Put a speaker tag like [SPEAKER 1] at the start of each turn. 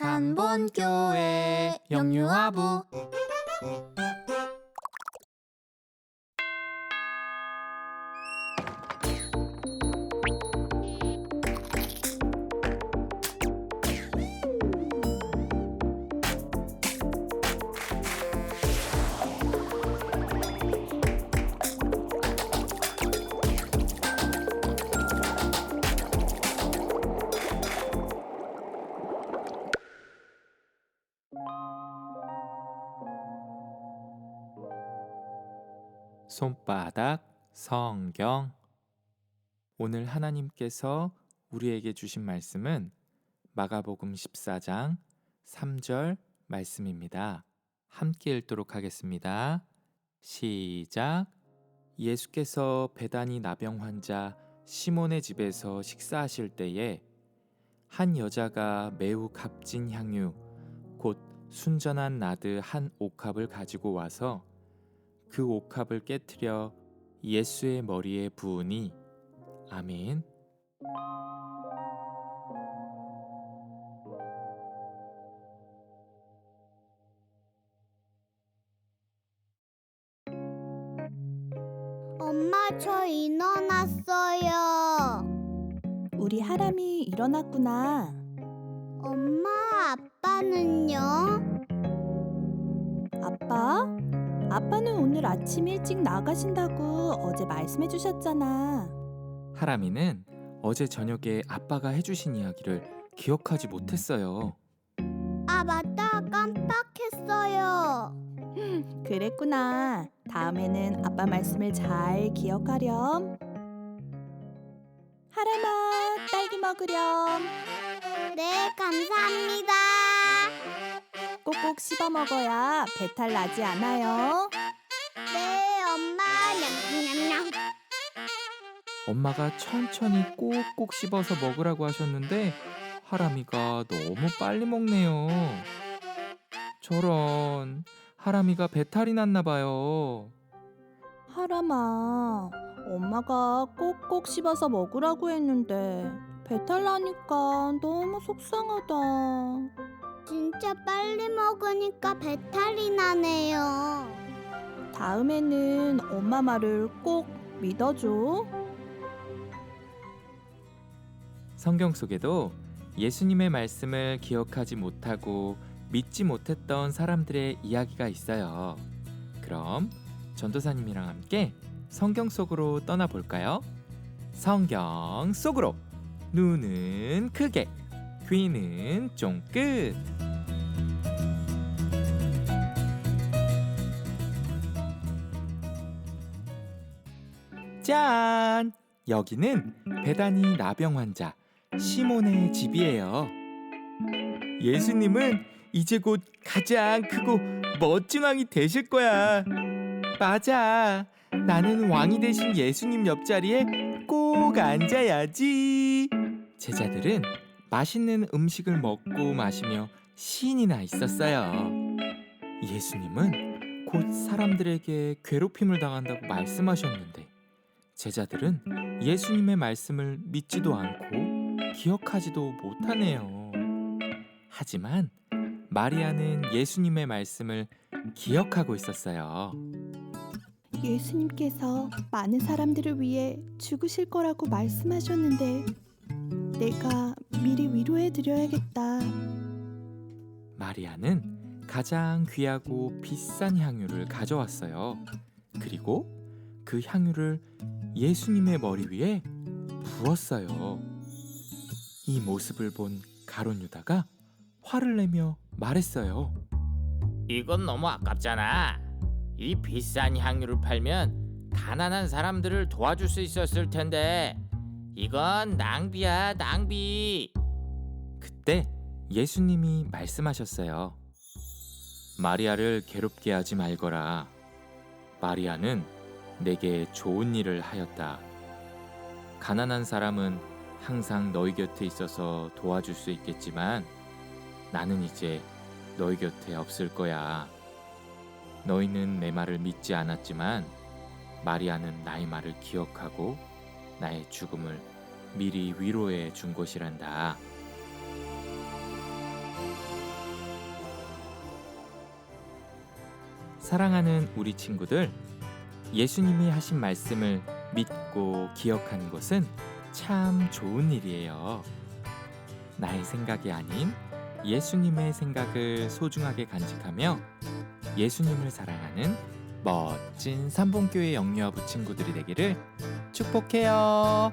[SPEAKER 1] 산본교회 영유아부
[SPEAKER 2] 손바닥 성경 오늘 하나님께서 우리에게 주신 말씀은 마가복음 14장 3절 말씀입니다. 함께 읽도록 하겠습니다. 시작. 예수께서 배단이 나병 환자 시몬의 집에서 식사하실 때에 한 여자가 매우 값진 향유 곧 순전한 나드 한 옥합을 가지고 와서 그 옥합을 깨뜨려 예수의 머리에 부으니 아멘.
[SPEAKER 3] 엄마 저 일어났어요.
[SPEAKER 4] 우리 하람이 일어났구나.
[SPEAKER 3] 엄마 아빠는요?
[SPEAKER 4] 아빠? 아빠는 오늘 아침 일찍 나가신다고 어제 말씀해 주셨잖아.
[SPEAKER 2] 하람이는 어제 저녁에 아빠가 해주신 이야기를 기억하지 못했어요.
[SPEAKER 3] 아 맞다 깜빡했어요.
[SPEAKER 4] 그랬구나. 다음에는 아빠 말씀을 잘 기억하렴. 하람아, 먹으렴.
[SPEAKER 3] 네 감사합니다.
[SPEAKER 4] 꼭꼭 씹어 먹어야 배탈 나지 않아요.
[SPEAKER 3] 네 엄마 냠냠냠.
[SPEAKER 2] 엄마가 천천히 꼭꼭 씹어서 먹으라고 하셨는데 하람이가 너무 빨리 먹네요. 저런 하람이가 배탈이 났나 봐요.
[SPEAKER 4] 하람아, 엄마가 꼭꼭 씹어서 먹으라고 했는데 배탈 나니까 너무 속상하다.
[SPEAKER 3] 진짜 빨리 먹으니까 배탈이 나네요.
[SPEAKER 4] 다음에는 엄마 말을 꼭 믿어줘.
[SPEAKER 2] 성경 속에도 예수님의 말씀을 기억하지 못하고 믿지 못했던 사람들의 이야기가 있어요. 그럼 전도사님이랑 함께 성경 속으로 떠나 볼까요? 성경 속으로 눈은 크게 귀는 쫑긋 짠! 여기는 배단이 나병 환자 시몬의 집이에요. 예수님은 이제 곧 가장 크고 멋진 왕이 되실 거야. 맞아. 나는 왕이 되신 예수님 옆자리에 꼭 앉아야지. 제자들은 맛있는 음식을 먹고 마시며 신이 나 있었어요. 예수님은 곧 사람들에게 괴롭힘을 당한다고 말씀하셨는데 제자들은 예수님의 말씀을 믿지도 않고 기억하지도 못하네요. 하지만 마리아는 예수님의 말씀을 기억하고 있었어요.
[SPEAKER 4] 예수님께서 많은 사람들을 위해 죽으실 거라고 말씀하셨는데 내가 미리 위로해 드려야겠다.
[SPEAKER 2] 마리아는 가장 귀하고 비싼 향유를 가져왔어요. 그리고 그 향유를 예수님의 머리 위에 부었어요. 이 모습을 본 가론 유다가 화를 내며 말했어요.
[SPEAKER 1] 이건 너무 아깝잖아. 이 비싼 향유를 팔면 가난한 사람들을 도와줄 수 있었을 텐데 이건 낭비야 낭비.
[SPEAKER 2] 그때 예수님이 말씀하셨어요. 마리아를 괴롭게 하지 말거라. 마리아는 내게 좋은 일을 하였다. 가난한 사람은 항상 너희 곁에 있어서 도와줄 수 있겠지만 나는 이제 너희 곁에 없을 거야. 너희는 내 말을 믿지 않았지만 마리아는 나의 말을 기억하고 나의 죽음을 미리 위로해 준 것이란다. 사랑하는 우리 친구들, 예수님이 하신 말씀을 믿고 기억하는 것은 참 좋은 일이에요. 나의 생각이 아닌 예수님의 생각을 소중하게 간직하며 예수님을 사랑하는 멋진 삼봉교회 영유아부 친구들이 되기를 축복해요.